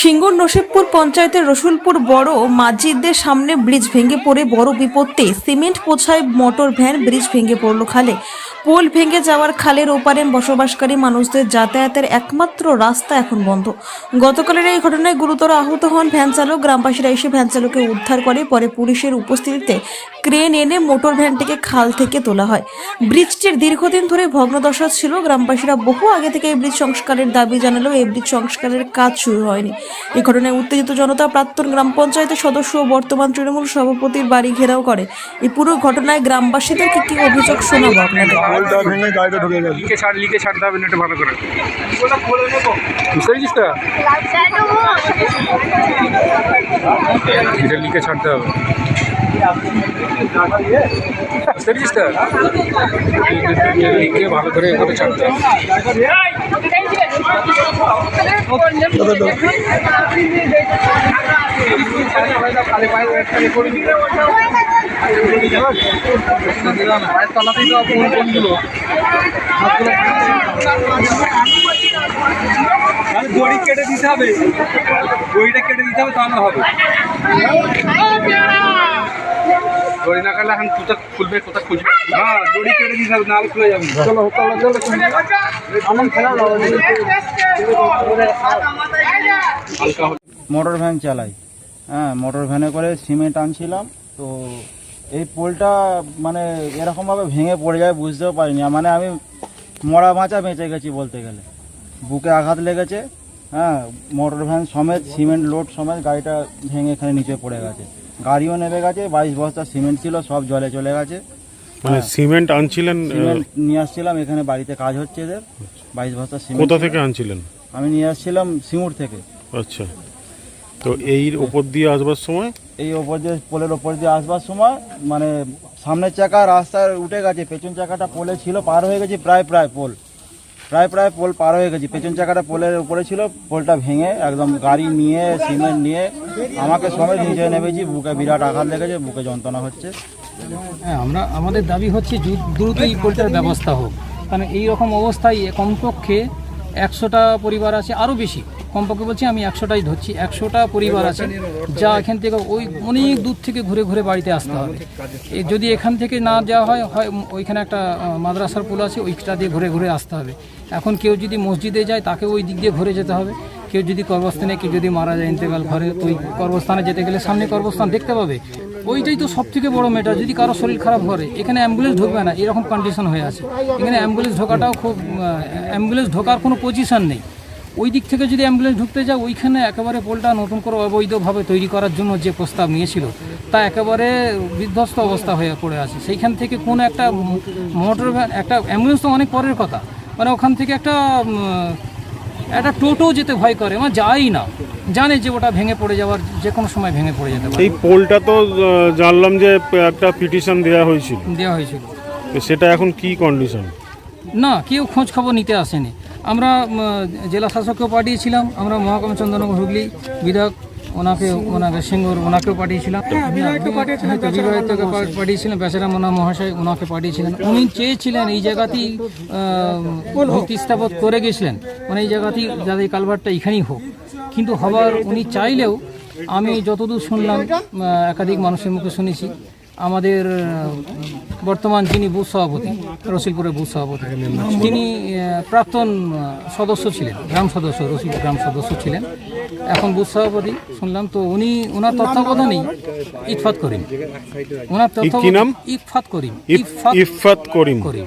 সিঙ্গুর নসিবপুর পঞ্চায়েতের রসুলপুর বড় মাজিদদের সামনে ব্রিজ ভেঙে পড়ে বড় বিপত্তি। সিমেন্ট পোছায় মোটর ভ্যান, ব্রিজ ভেঙে পড়ল খালে। পোল ভেঙে যাওয়ার খালের ওপারে বসবাসকারী মানুষদের যাতায়াতের একমাত্র রাস্তা এখন বন্ধ। গতকালের এই ঘটনায় গুরুতর আহত হন ভ্যান চালক। গ্রামবাসীরা এসে ভ্যান চালককে উদ্ধার করে, পরে পুলিশের উপস্থিতিতে ক্রেন এনে মোটর ভ্যানটিকে খাল থেকে তোলা হয়। ব্রিজটির দীর্ঘদিন ধরে ভগ্নদশা ছিল। গ্রামবাসীরা বহু আগে থেকে এই ব্রিজ সংস্কারের দাবি জানালেও এই ব্রিজ সংস্কারের কাজ শুরু হয়নি। এই ঘটনায় উত্তেজিত জনতা প্রাক্তন গ্রাম পঞ্চায়েতের সদস্য ও বর্তমান তৃণমূল সভাপতির বাড়ি ঘেরাও করে। এই পুরো ঘটনায় গ্রামবাসীদের কি কি অভিযোগ শোনাবো আপনাদের। ছাড় ছাড়তে হবে নেটে ভালো করে। বুঝতে পেরেছিস তো? এটা লিকে ছাড়তে হবে। ভালো করে এ করে ছাড়তে হবে দড়ি কেটে দিতে হবে দড়িটা কেটে দিতে হবে তাহলে হবে দড়ি না কাটলে এখন কোথা খুলবে কোথা খুঁজবে? হ্যাঁ দড়ি কেটে নাহলে খুলে যাবে। চলো আমার খেলা মোটর ভ্যান চালাই। হ্যাঁ মোটর ভ্যানে করে সিমেন্ট আনছিলাম তো এই পোলটা মানে এরকমভাবে ভেঙে পড়ে যায় বুঝতেও পারিনি। মানে আমি মরা মাচা বেঁচে গেছি বলতে গেলে। বুকে আঘাত লেগেছে হ্যাঁ মোটর ভ্যান সমেত সিমেন্ট লোড সমেত গাড়িটা ভেঙে এখানে নিচে পড়ে গেছে। গাড়িও নেমে গেছে বাইশ বস্তা সিমেন্ট ছিল সব জলে চলে গেছে। মানে সিমেন্ট আনছিলেন সিমেন্ট নিয়ে আসছিলাম এখানে বাড়িতে কাজ হচ্ছে এদের বাইশ বস্তা সিমেন্ট কোথা থেকে আনছিলেন? আমি নিয়ে আসছিলাম সিঙ্গুর থেকে। আচ্ছা। তো এই ওপর দিয়ে আসবার সময়? এই ওপর দিয়ে পোলের ওপর দিয়ে আসবার সময় মানে সামনের চাকা রাস্তায় উঠে গেছে পেছন চাকাটা পোলে ছিল পার হয়ে গেছে প্রায় প্রায় পোল। প্রায় প্রায় পোল পার হয়ে গেছি। পেছন চাকাটা পোলের উপরে ছিল, পোলটা ভেঙে একদম গাড়ি নিয়ে, সিমেন্ট নিয়ে আমাকে সবাই নিচে নেমেছি, বুকে বিরাট আঘাত লেগেছে, বুকে যন্ত্রণা হচ্ছে। হ্যাঁ আমরা, আমাদের দাবি হচ্ছে দ্রু- দ্রুত এই পোলটার ব্যবস্থা হোক। কারণ এই রকম অবস্থায় কমপক্ষে একশোটা পরিবার আছে, আরও বেশি। কমপক্ষে বলছি আমি একশোটাই ধরছি, একশোটা পরিবার আছে, যা এখান থেকে ওই অনেক দূর থেকে ঘুরে ঘুরে বাড়িতে আসতে হবে। যদি এখান থেকে না যাওয়া হয় হয় ওইখানে একটা মাদ্রাসার পুল আছে, ওইটা দিয়ে ঘুরে ঘুরে আসতে হবে। এখন কেউ যদি মসজিদে যায়, তাকে ওই দিক দিয়ে ঘুরে যেতে হবে। কেউ যদি কর্মস্থানে কেউ যদি মারা যায় ইন্তেকাল ঘরে তো ওই কর্মস্থানে যেতে গেলে সামনে কর্মস্থান দেখতে পাবে। ওইটাই তো সব থেকে বড় ম্যাটার যদি কারও শরীর খারাপ করে এখানে অ্যাম্বুলেন্স ঢুকবে না, এরকম কন্ডিশন হয়ে আছে। এখানে অ্যাম্বুলেন্স ঢোকাটাও খুব অ্যাম্বুলেন্স ঢোকার কোনো পজিশন নেই। ওই দিক থেকে যদি অ্যাম্বুলেন্স ঢুকতে যায় ওইখানে একেবারে পোলটা নতুন করে অবৈধভাবে তৈরি করার জন্য যে প্রস্তাব নিয়েছিল তা একেবারে বিধ্বস্ত অবস্থা হয়ে পড়ে আছে। সেইখান থেকে কোনো একটা মোটর ভ্যান একটা অ্যাম্বুলেন্স তো অনেক পরের কথা। মানে ওখান থেকে একটা একটা টোটো যেতে ভয় করে মানে যায়ই না। জানে যে ওটা ভেঙে পড়ে যাওয়ার যে কোনো সময় ভেঙে পড়ে যেতে পারে। এই পোলটা তো জানলাম যে একটা পিটিশন দেওয়া হয়েছিল। দেওয়া হয়েছিল। সেটা এখন কি কন্ডিশন না কেউ খোঁজ খবর নিতে আসেনি। আমরা জেলা শাসককেও পাঠিয়েছিলাম আমরা মহাকম চন্দ্রনগর হুগলি বিধায়ক ওনাকে ওনাকে সিঙ্গুর ওনাকেও পাঠিয়েছিলাম। বিবাহিতকে পা- পাঠিয়েছিলেন বেচারা মোনা মহাশয় ওনাকে পাঠিয়েছিলেন। উনি চেয়েছিলেন এই জায়গাতেই ভিত্তি স্থাপন করে গেছিলেন। মানে এই জায়গাতেই যাদের কালভারটা এখানেই হোক। কিন্তু হবার উনি চাইলেও আমি যতদূর শুনলাম একাধিক মানুষের মুখে শুনেছি আমাদের বর্তমান যিনি বুথ সভাপতি রসিলপুরের বুথ সভাপতি তিনি প্রাক্তন সদস্য ছিলেন গ্রাম সদস্য রসিল গ্রাম সদস্য ছিলেন। এখন বুথ সভাপতি শুনলাম তো উনি ওনার তত্ত্বাবধানেই ইফাত করিম। ওনার তত্ত্বাবধান ইফাত করিম। ইফ- ইফাত করিম। করিম।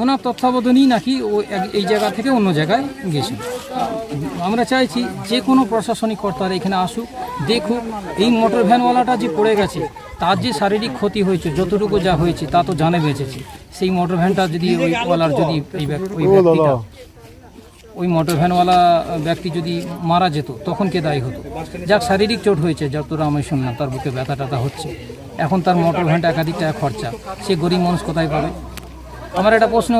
ওনার তত্ত্বাবধানেই নাকি ও এই জায়গা থেকে অন্য জায়গায় গেছে। আমরা চাইছি যে কোনো প্রশাসনিক কর্তারা এখানে আসুক দেখুক এই মোটর ভ্যানওয়ালাটা যে পড়ে গেছে তার যে শারীরিক ক্ষতি হয়েছে যতটুকু যা হয়েছে তা তো জানে বেঁচেছে। সেই মোটর ভ্যানটা যদি ওই ওয়ালার যদি এই ওই ব্যক্তিটা ওই মোটর ভ্যানওয়ালা ব্যক্তি যদি মারা যেত তখন কে দায়ী হতো? যাক শারীরিক চোট হয়েছে যতটা আমি শুনলাম তার বুকে ব্যথা ট্যাথা হচ্ছে। এখন তার মোটর ভ্যানটা একাধিক টাকা খরচা। সে গরিব মানুষ কোথায় পাবে? আমার একটা প্রশ্ন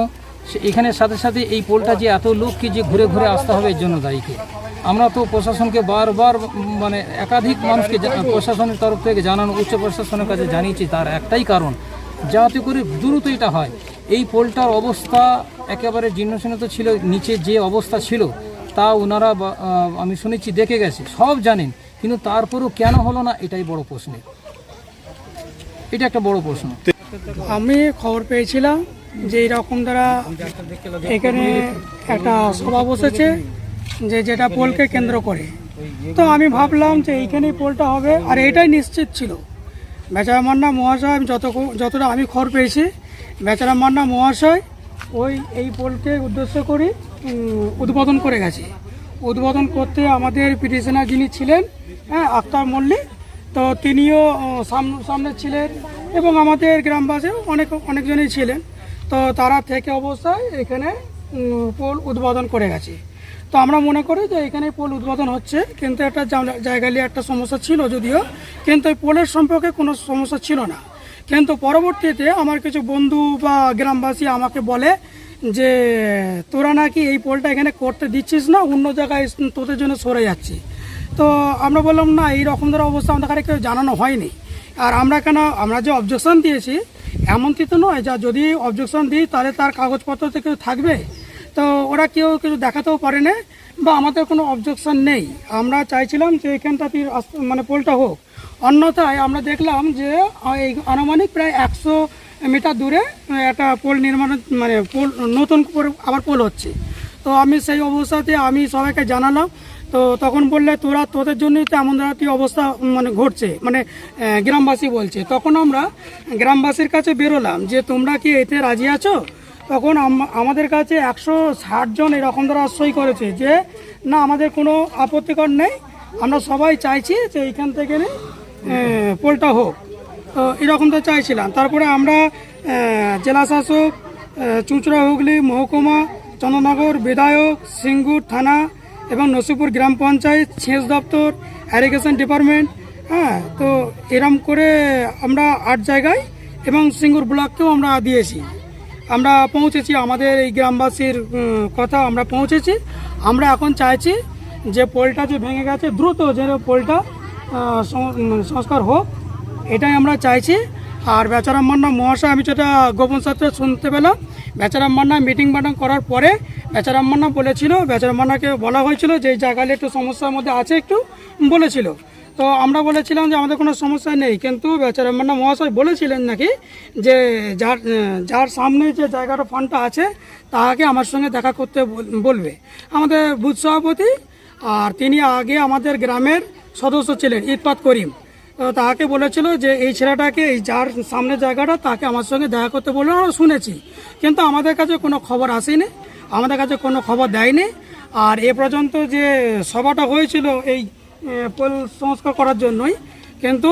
এখানে সাথে সাথে এই পোলটা যে এত লোককে যে ঘুরে ঘুরে আসতে হবে এর জন্য দায়ী কে? আমরা তো প্রশাসনকে বারবার মানে একাধিক মানুষকে প্রশাসনের তরফ থেকে জানানো, উচ্চ প্রশাসনের কাছে জানিয়েছি তার একটাই কারণ, যাতে করে দ্রুত এটা হয়। এই পোলটার অবস্থা একেবারে জীর্ণশীর্ণ তো ছিল, নিচে যে অবস্থা ছিল, তা ওনারা আমি শুনেছি, দেখে গেছে, সব জানেন, কিন্তু তারপরেও কেন হলো না, এটাই বড় প্রশ্ন। এটা একটা বড় প্রশ্ন। আমি খবর পেয়েছিলাম যে এইরকম দ্বারা এখানে একটা সভা বসেছে, যে যেটা পোলকে কেন্দ্র করে। তো আমি ভাবলাম যে এইখানেই পোলটা হবে, আর এটাই নিশ্চিত ছিল। বেচারা মান্না মহাশয়, আমি যত যতটা আমি খবর পেয়েছি বেচারা মান্না মহাশয় ওই, এই পোলকে উদ্দেশ্য করে উদ্বোধন করে গেছে। উদ্বোধন করতে আমাদের পিটিশনার যিনি ছিলেন হ্যাঁ আক্তার মল্লিক, তো তিনিও সামনে ছিলেন এবং আমাদের গ্রামবাসীও অনেক, অনেকজনই ছিলেন। তো তারা থেকে অবস্থায় এখানে পোল উদ্বোধন করে গেছে। তো আমরা মনে করি যে এখানে পোল উদ্বোধন হচ্ছে, কিন্তু একটা জায়গা নিয়ে একটা সমস্যা ছিল যদিও, কিন্তু এই পোলের সম্পর্কে কোনো সমস্যা ছিল না। কিন্তু পরবর্তীতে আমার কিছু বন্ধু বা গ্রামবাসী আমাকে বলে যে, তোরা নাকি এই পোলটা এখানে করতে দিচ্ছিস না, অন্য জায়গায় তোদের জন্য সরে যাচ্ছে। তো আমরা বললাম, না, এই রকম ধরো অবস্থা আমাদের কেউ জানানো হয়নি। আর আমরা কেন, আমরা যে অবজেকশন দিয়েছি এমন তো নয়, যা যদি অবজেকশন দিই, তাহলে তার কাগজপত্র থেকে থাকবে। তো ওরা কেউ কিছু দেখাতেও পারে না, বা আমাদের কোনো অবজেকশন নেই। আমরা চাইছিলাম যে এখানটাতে মানে পোলটা হোক। অন্যথায় আমরা দেখলাম যে এই আনুমানিক প্রায় একশো মিটার দূরে একটা পোল নির্মাণ মানে পোল নতুন করে আবার পোল হচ্ছে। তো আমি সেই অবস্থাতে আমি সবাইকে জানালাম তো তখন বললে তোরা তোদের জন্যই তো এমন ধরনের অবস্থা মানে ঘটছে। মানে গ্রামবাসী বলছে। তখন আমরা গ্রামবাসীর কাছে বেরোলাম যে তোমরা কি এতে রাজি আছো? তখন আম- আমাদের কাছে একশো ষাট জন এরকম ধরা সই করেছে যে না আমাদের কোনো আপত্তিকর নেই। আমরা সবাই চাইছি যে এইখান থেকে পোলটা হোক। তো এরকম তো চাইছিলাম। তারপরে আমরা আহ, জেলা শাসক চুঁচড়া হুগলি মহকুমা চন্দ্রনগর বিধায়ক সিঙ্গুর থানা এবং নসিপুর গ্রাম পঞ্চায়েত সেচ দপ্তর অ্যারিগেশন ডিপার্টমেন্ট হ্যাঁ তো এরম করে আমরা আট জায়গায় এবং সিঙ্গুর ব্লককেও আমরা দিয়েছি। আমরা পৌঁছেছি, আমাদের এই গ্রামবাসীর কথা আমরা পৌঁছেছি। আমরা এখন চাইছি যে পোলটা যে ভেঙে গেছে, দ্রুত যেন পোলটা সংস্কার হোক, এটাই আমরা চাইছি। আর বেচারাম মান্না মহাশয়, আমি যেটা গোপন সূত্রে শুনতে পেলাম বেচারাম মান্না মিটিং বাটিং করার পরে বেচারাম মান্না বলেছিল, বেচারাম মান্নাকে বলা হয়েছিল যে এই জায়গায় একটু সমস্যার মধ্যে আছে একটু বলেছিল। তো আমরা বলেছিলাম যে আমাদের কোনো সমস্যা নেই, কিন্তু বেচারাম মান্না মহাশয় বলেছিলেন নাকি যে যার যার সামনে যে জায়গাটা ফান্ডটা আছে, তাকে আমার সঙ্গে দেখা করতে বলবে। আমাদের বুথ সভাপতি আর তিনি আগে আমাদের গ্রামের সদস্য ছিলেন ইতপাত করিম। তো তাকে বলেছিল যে এই ছেলেটাকে এই যার সামনে জায়গাটা তাকে আমার সঙ্গে দেখা করতে বলল। আমরা শুনেছি। কিন্তু আমাদের কাছে কোনো খবর আসেনি। আমাদের কাছে কোনো খবর দেয়নি। আর এ পর্যন্ত যে সভাটা হয়েছিল এই পোল সংস্কার করার জন্যই কিন্তু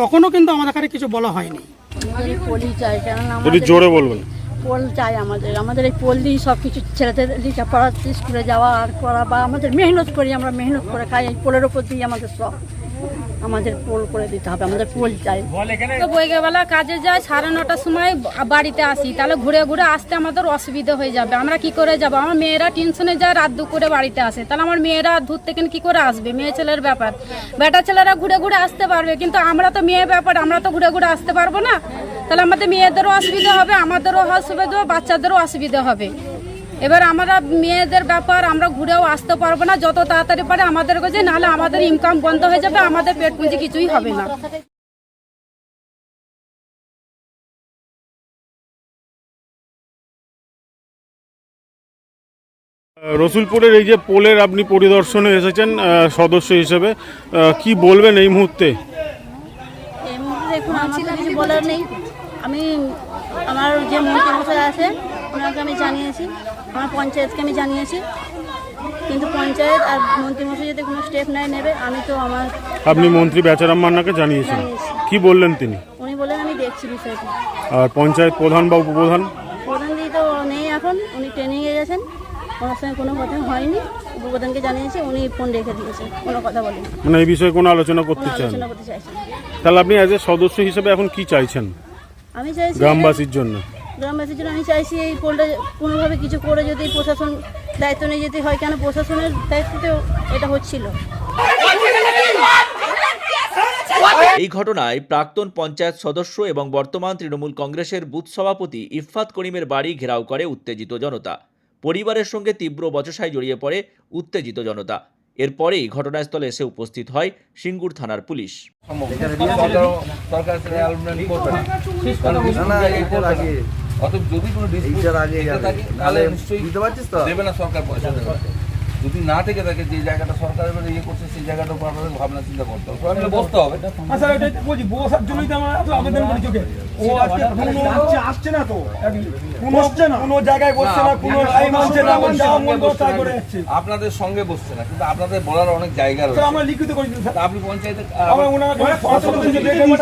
তখনও কিন্তু আমাদের কাছে কিছু বলা হয়নি। আমাদের পোলই চাই কেননা আমাদের জোরে বলবেন পোল চাই আমাদের। আমাদের এই পোল দিয়ে সব কিছু ছেলেদের লেখাপড়া স্কুলে যাওয়া আর করা বা আমাদের মেহনত করি আমরা মেহনত করে খাই এই পোলের ওপর দিয়ে আমাদের সব। আমাদের পোল করে দিতে হবে আমাদের পোল চাই। তো বৈকালবেলা কাজে যাই সাড়ে নটার সময় বাড়িতে আসি তাহলে ঘুরে ঘুরে আসতে আমাদের অসুবিধা হয়ে যাবে। আমরা কি করে যাব? আমার মেয়েরা টিউশনে যায় রাত দুপুরে বাড়িতে আসে। তাহলে আমার মেয়েরা দূর থেকে কি করে আসবে? মেয়ে ছেলের ব্যাপার। বেটা ছেলেরা ঘুরে ঘুরে আসতে পারবে কিন্তু আমরা তো মেয়ে ব্যাপার আমরা তো ঘুরে ঘুরে আসতে পারব না। তাহলে আমাদের মেয়েদেরও অসুবিধা হবে আমাদেরও অসুবিধা হবে বাচ্চাদেরও অসুবিধা হবে। এবার আমরা মেয়েদের ব্যাপার আমরা ঘুরেও আসতে পারব না। যত তাড়াতাড়ি পারে আমাদের কাছে নাহলে আমাদের ইনকাম বন্ধ হয়ে যাবে আমাদের পেট পুঁজি কিছুই হবে না। রসুলপুরের এই যে পোলের আপনি পরিদর্শনে এসেছেন সদস্য হিসেবে কি বলবেন এই মুহূর্তে? দেখুন আমার কিছু বলার নেই। আমি আমার যে মন্ত্রী মশাই আছে ওনাকে আমি জানিয়েছি আমার পঞ্চায়েতকে আমি জানিয়েছি। কিন্তু পঞ্চায়েত আর মন্ত্রী মশাই যদি কোনো স্টেপ নেয় নেবে আমি তো আমার আপনি মন্ত্রী বেচারাম মান্নাকে জানিয়েছেন। জানিয়েছি। কি বললেন তিনি? উনি বলেন আমি দেখছি বিষয়টা। আর পঞ্চায়েত প্রধান বা উপপ্রধান? প্রধান দিদি তো নেই এখন উনি ট্রেনিংয়ে গেছেন। ওনার সঙ্গে কোনো কথা হয়নি। উপপ্রধানকে জানিয়েছি উনি ফোন রেখে দিয়েছে কোনো কথা বলেনি। মানে এই বিষয়ে কোনো আলোচনা করতে চান? আলোচনা করতে চাইছেন। তাহলে আপনি অ্যাজ এ সদস্য হিসেবে এখন কি চাইছেন? আমি চাইছি গ্রামবাসীর জন্য। গ্রামবাসীর জন্য আমি চাইছি এই পোলটা কোনোভাবে কিছু করে যদি প্রশাসন দায়িত্ব নিয়ে যেতে হয় কেন প্রশাসনের দায়িত্বতেও এটা হচ্ছিল এই ঘটনায় প্রাক্তন পঞ্চায়েত সদস্য এবং বর্তমান তৃণমূল কংগ্রেসের বুথ সভাপতি ইফফাত করিমের বাড়ি ঘেরাও করে উত্তেজিত জনতা পরিবারের সঙ্গে তীব্র বচসায় জড়িয়ে পড়ে উত্তেজিত জনতা এরপরেই ঘটনাস্থলে এসে উপস্থিত হয় সিঙ্গুর থানার পুলিশ সরকার অতএব যদি কোনো dispute আগে থাকে, তাহলে নিশ্চয়ই দিতে পারছিস তো দেবে না সরকার পয়সা দেবে। যদি না থেকে থাকে যে জায়গাটা সরকার এবারে ইয়ে করছে সেই জায়গাটার উপর আপনাদের ভাবনা চিন্তা করতে হবে। সবাই মিলে বসতে হবে। আচ্ছা ওইটাই তো বলছি বসার জন্যই তো আমরা এত আবেদন করি চোখে। ও আজকে কোনো আসছে আসছে না তো না। কোনো জায়গায় বসছে না কোনো টাইম আসছে না আমার যা মন করছে তাই করে যাচ্ছে আপনাদের সঙ্গে বসছে না কিন্তু আপনাদের বলার অনেক জায়গা তো রয়েছে। আমরা লিখিত করি স্যার। আপনি পঞ্চায়েতে আমরা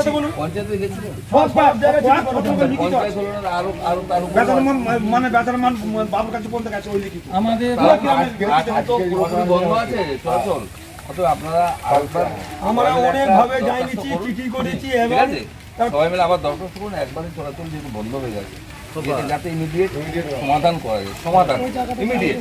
বলুন। পঞ্চায়েতে গেছিলেন সব সব জায়গায় পঞ্চায়েত হলো না আরও আরও তার মান- বেতন মান বাবুর কাছে বলতে গেছে ওই লিখিত। আমাদের আজকে তো পুরোপুরি বন্ধ আছে চলাচল আপনারা আমরা অনেক ভাবে দরখাস্ত যাইনিছি চিঠি করেছি ঠিক এবং আছে? সবাই মিলে আবার দরখাস্ত করুন একবারে চলাচল যেহেতু বন্ধ হয়ে গেছে। যাতে ইমিডিয়েট সমাধান করা যায়। সমাধান ইমিডিয়েট